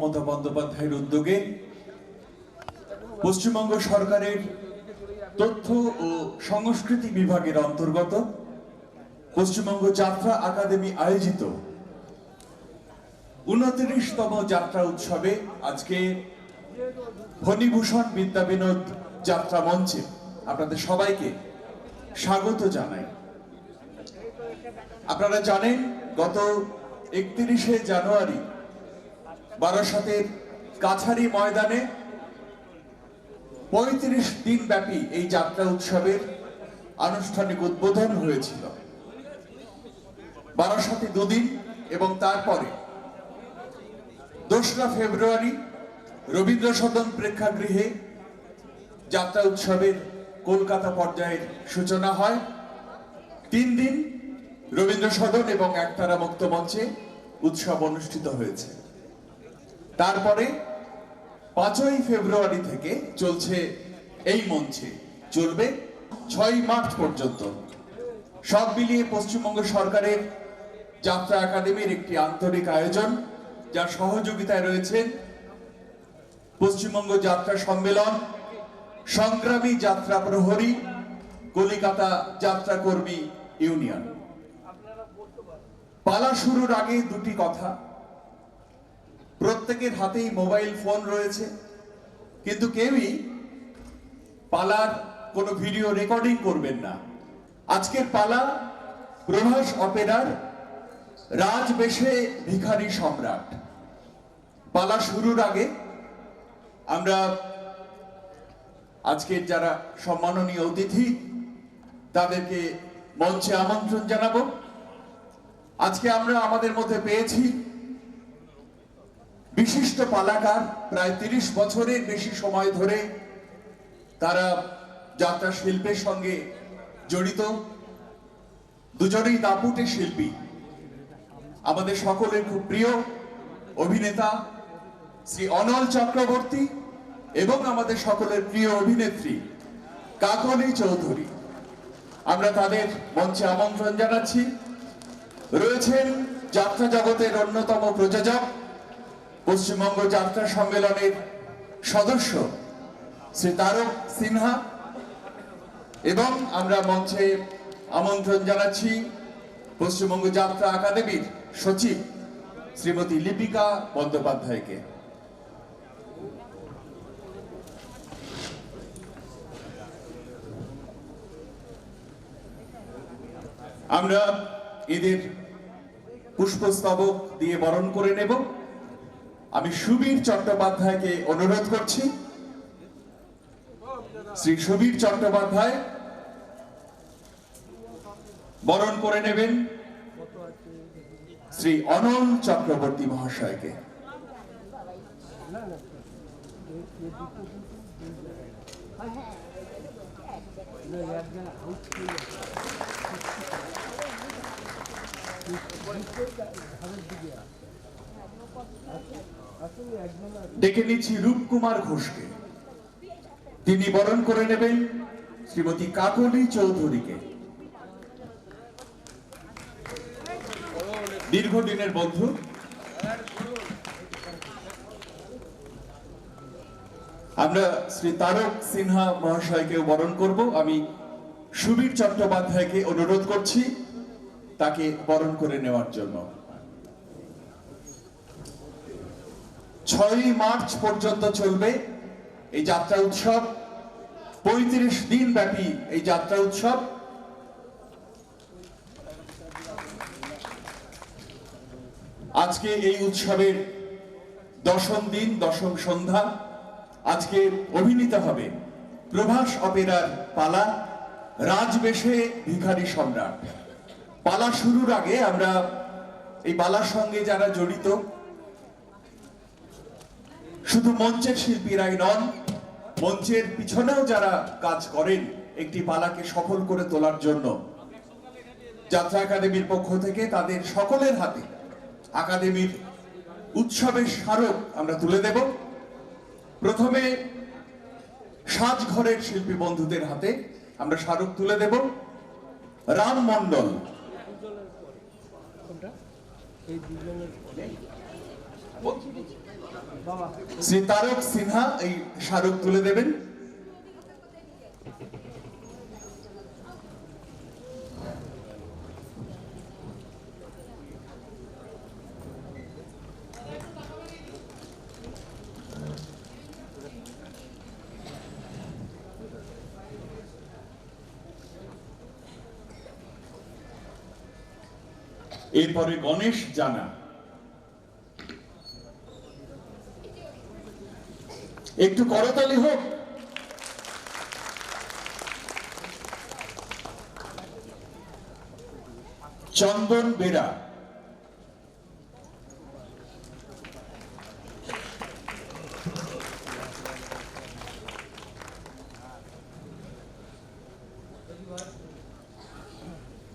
মমতা বন্দ্যোপাধ্যায়ের উদ্যোগে পশ্চিমবঙ্গ সরকারের তথ্য ও সংস্কৃতি বিভাগের অন্তর্গত পশ্চিমবঙ্গ যাত্রা একাডেমি আয়োজিত উনত্রিশতম যাত্রা উৎসবে আজকে ফণিভূষণ বিদ্যা বিনোদ যাত্রা মঞ্চে আপনাদের সবাইকে স্বাগত জানাই। আপনারা জানেন, গত একত্রিশে জানুয়ারি বারাসাতের কাছারি ময়দানে পঁয়ত্রিশ দিন ব্যাপী এই যাত্রা উৎসবের আনুষ্ঠানিক উদ্বোধন হয়েছিল। বারাসাতে দুদিন এবং তারপরে দোসরা ফেব্রুয়ারি রবীন্দ্র সদন প্রেক্ষাগৃহে যাত্রা উৎসবের কলকাতা পর্যায়ের সূচনা হয়। তিন দিন রবীন্দ্র সদন এবং একতারা মুক্ত মঞ্চে উৎসব অনুষ্ঠিত হয়েছে। তারপরে পাঁচই ফেব্রুয়ারি থেকে চলছে এই মঞ্চে। চলবে ছয় মার্চ পর্যন্ত। সব মিলিয়ে পশ্চিমবঙ্গ সরকারের যাত্রা একাডেমির একটি আন্তরিক আয়োজন, যার সহযোগিতায় রয়েছে পশ্চিমবঙ্গ যাত্রা সম্মেলন, সংগ্রামী যাত্রা প্রহরী, কলিকাতা যাত্রা কর্মী ইউনিয়ন। পালা শুরুর আগে দুটি কথা। প্রত্যেকের হাতেই মোবাইল ফোন রয়েছে। কিন্তু কেউই পালার কোনো ভিডিও রেকর্ডিং করবেন না। আজকের পালা প্রভাস অপেরার রাজবেশে ভিখারি সম্রাট। পালা শুরুর আগে আমরা আজকের যারা সম্মাননীয় অতিথি, তাদেরকে মঞ্চে আমন্ত্রণ জানাব। আজকে আমরা আমাদের মধ্যে পেয়েছি বিশিষ্ট পালাকার প্রায় তিরিশ বছরের বেশি সময় ধরে তারা যাত্রা শিল্পের সঙ্গে জড়িত। দুজনেই দাপুটে শিল্পী। আমাদের সকলের খুব প্রিয় অভিনেতা শ্রী অনল চক্রবর্তী এবং আমাদের সকলের প্রিয় অভিনেত্রী কাকলি চৌধুরী। আমরা তাদের মঞ্চে আমন্ত্রণ জানাচ্ছি। রয়েছেন যাত্রা জগতের অন্যতম প্রযোজক পশ্চিমবঙ্গ যাত্রা সম্মেলনের সদস্য শ্রী তারক সিনহা। এবং আমরা মঞ্চে আমন্ত্রণ জানাচ্ছি পশ্চিমবঙ্গ যাত্রা একাডেমির সচিব শ্রীমতী লিপিকা বন্দ্যোপাধ্যায়কে। আমরা এদের পুষ্পস্তবক দিয়ে বরণ করে নেব। আমি সুবীর চট্টোপাধ্যায়কে অনুরোধ করছি। শ্রী সুবীর চট্টোপাধ্যায়, বরণ করে নেবেন শ্রী অনল চক্রবর্তী মহাশয়কে। ডেকে নিচ্ছি রূপকুমার ঘোষকে। তিনি বরণ করে নেবেন শ্রীমতী কাকলি চৌধুরীকে। দীর্ঘদিনের বন্ধু। আমরা শ্রী তারক সিনহা মহাশয়কেও বরণ করব। আমি সুবীর চট্টোপাধ্যায়কে অনুরোধ করছি তাকে বরণ করে নেওয়ার জন্য। ছয়ই মার্চ পর্যন্ত চলবে এই যাত্রা উৎসব। পঁয়ত্রিশ দিন ব্যাপী এই যাত্রা উৎসব। আজকে এই উৎসবের দশম দিন, দশম সন্ধ্যা। আজকে অভিনীত হবে প্রভাস অপেরার পালা, রাজবেশে ভিখারি সম্রাট। পালা শুরুর আগে আমরা এই পালার সঙ্গে যারা জড়িত শুধু মঞ্চের শিল্পীরাই নন মঞ্চের পিছনেও যারা কাজ করেন একটি পালাকে সফল করে তোলার জন্য। যাত্রা একাডেমির পক্ষ থেকে তাদের সকলের হাতে একাডেমির উৎসবের স্মারক আমরা তুলে দেব। প্রথমে সাজঘরের শিল্পী বন্ধুদের হাতে আমরা স্মারক তুলে দেব। রাম মন্ডল কোনটা? এই দুজনের শ্রী তারক সিনহা এই স্মারক তুলে দেবেন। এরপরে গণেশ জানা। একটু করতালি হোক। চন্দন বেরা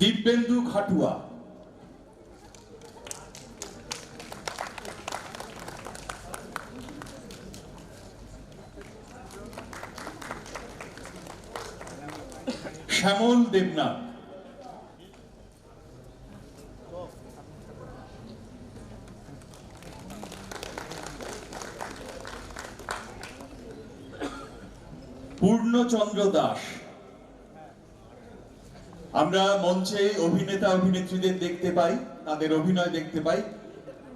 দিব্যেন্দু খাটুয়া শ্যামল দেবনাথ। পূর্ণচন্দ্র দাস। আমরা মঞ্চে অভিনেতা, অভিনেত্রীদের দেখতে পাই, তাদের অভিনয় দেখতে পাই,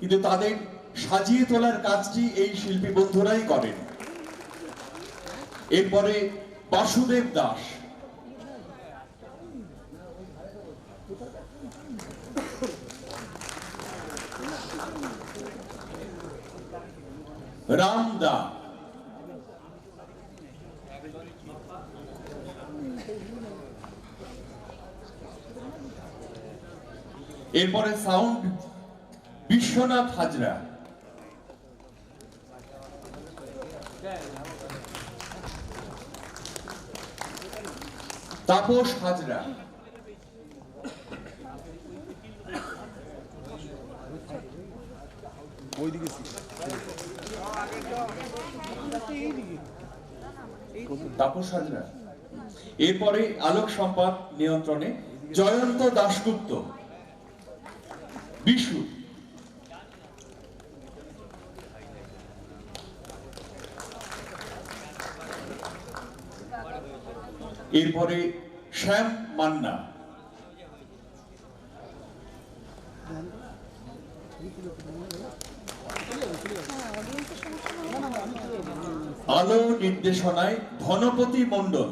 কিন্তু তাদের সাজিয়ে তোলার কাজটি এই শিল্পী বন্ধুরাই করেন। এরপরে বাসুদেব দাস। রামদা এরপরে সাউন্ড বিশ্বনাথ হাজরা। তাপস হাজরা। ওইদিকে তাপস হাজরা। এরপরে আলোক সম্পাদ নিয়ন্ত্রণে জয়ন্ত দাশগুপ্ত। বিশু। এরপরে শ্যাম মান্না। আলো নির্দেশনায় ধনপতি মণ্ডল।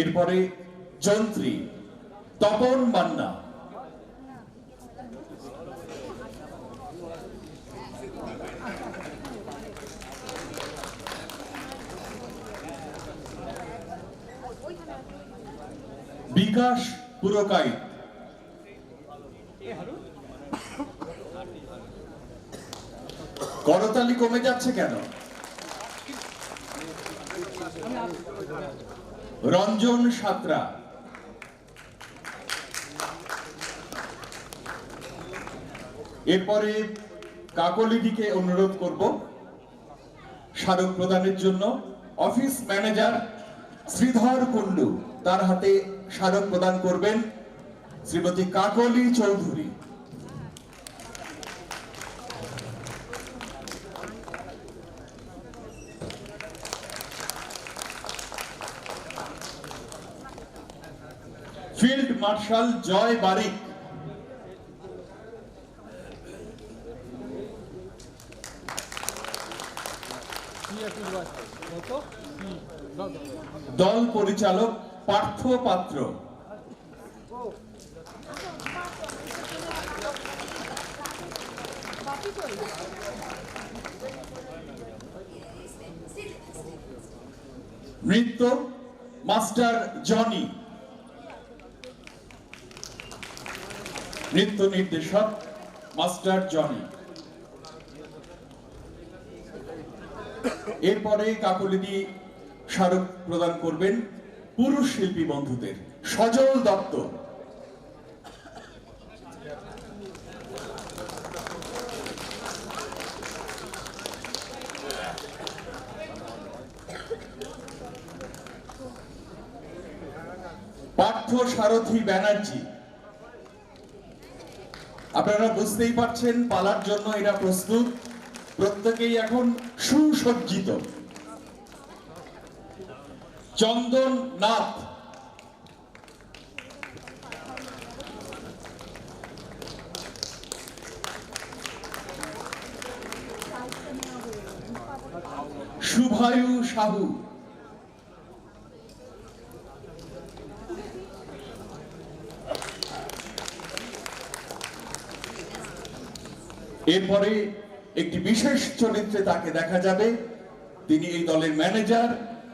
এরপরে যন্ত্রী তপন মান্না। বিকাশ পুরকাই করতালি কমে যাচ্ছে কেন? রঞ্জন সাঁতরা। এরপরে কাকলিদিকে অনুরোধ করব স্মারক প্রদানের জন্য। অফিস ম্যানেজার শ্রীধর কুন্ডু তার হাতে স্মারক প্রদান করবেন Shrimati Kakoli Chowdhury. Field marshal Joy Barik. দল পরিচালক পার্থ পাত্র নৃত্য মাস্টার জনি। নৃত্য নির্দেশক মাস্টার জনি। এরপরে কাকলিদি স্মারক প্রদান করবেন। পুরুষ শিল্পী বন্ধুদের সজল দত্ত। পার্থ সারথী ব্যানার্জি। আপনারা বুঝতেই পারছেন, পালার জন্য এরা প্রস্তুত। প্রত্যেকেই এখন সুসজ্জিত। চন্দন নাথ শুভায়ু সাহু। এরপরে একটি বিশেষ চরিত্রে তাকে দেখা যাবে। তিনি এই দলের ম্যানেজার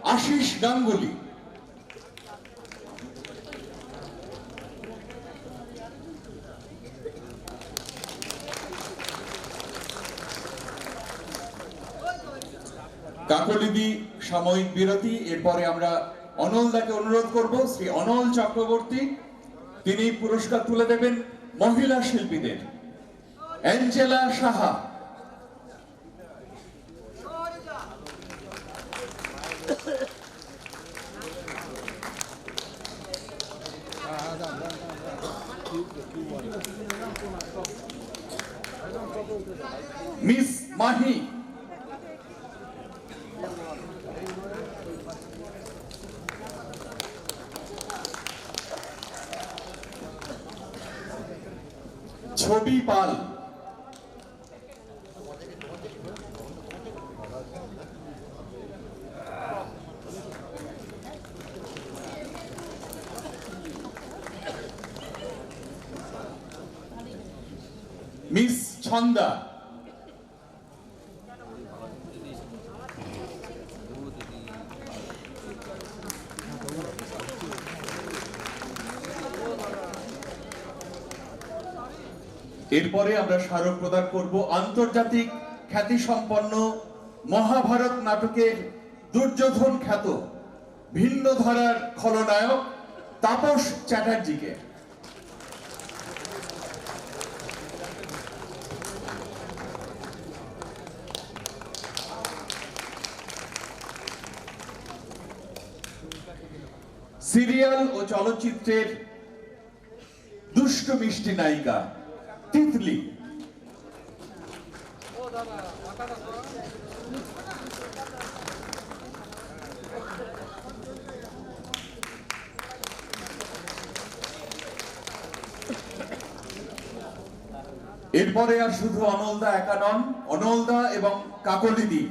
আশিস গাঙ্গুলি। কাকলিদি সাময়িক বিরতি, এরপরে আমরা অনলদাকে অনুরোধ করব, শ্রী অনল চক্রবর্তী, তিনি পুরস্কার তুলে দেবেন মহিলা শিল্পীদের। Angela Saha. Miss Mahi. Chobi Pal. Chhanda এরপরে আমরা স্মারক প্রদান করব আন্তর্জাতিক খ্যাতিসম্পন্ন মহাভারত নাটকের দুর্যোধন খ্যাত ভিন্ন ধারার খলনায়ক তাপস চ্যাটার্জিকে। সিরিয়াল ও চলচ্চিত্রের দুষ্ট মিষ্টি নায়িকা, তিতলি। এরপরে আর শুধু অনলদা একা নন, অনলদা এবং কাকলিদি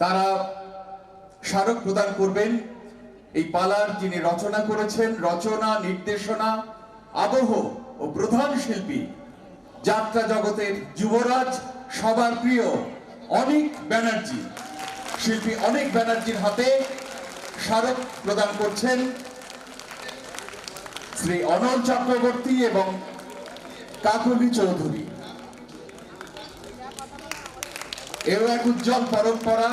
তারা স্মারক প্রদান করবেন এই পালার যিনি রচনা করেছেন, রচনা, নির্দেশনা, আবহ ও প্রধান শিল্পী, যাত্রা জগতের যুবরাজ, সবার প্রিয় অনিক ব্যানার্জি। শিল্পী অনেক ব্যানার্জির হাতে স্মারক প্রদান করছেন শ্রী অনল চক্রবর্তী এবং কাকলি চৌধুরী। এও এক উজ্জ্বল পরম্পরা